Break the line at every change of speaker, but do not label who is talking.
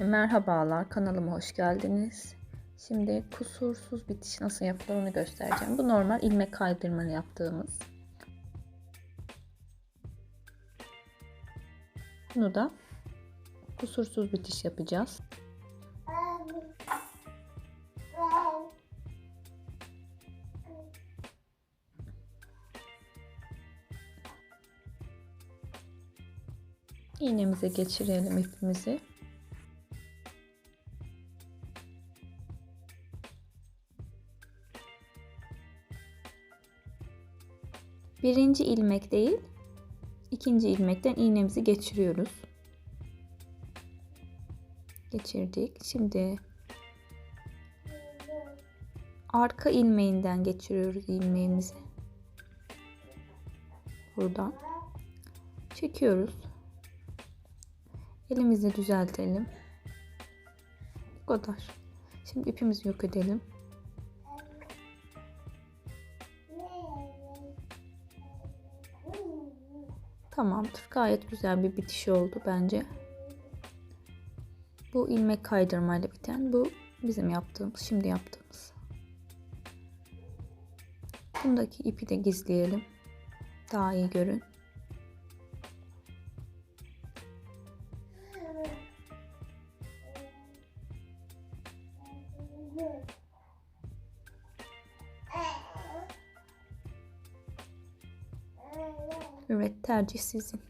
Merhabalar, kanalıma hoş geldiniz. Şimdi kusursuz bitiş nasıl yapılır onu göstereceğim. Bu normal ilmek kaydırmalı yaptığımız. Bunu da kusursuz bitiş yapacağız. İğnemize geçirelim ipimizi. Birinci ilmek değil, ikinci ilmekten iğnemizi geçiriyoruz. Geçirdik. Şimdi arka ilmeğinden geçiriyoruz ilmeğimizi. Buradan çekiyoruz. Elimizi düzeltelim. Bu kadar. Şimdi ipimizi yok edelim. Tamamdır. Gayet güzel bir bitiş oldu bence. Bu ilmek kaydırmayla biten. Bu bizim yaptığımız, şimdi yaptığımız. Bundaki ipi de gizleyelim. Daha iyi görün. Evet tercih sizin.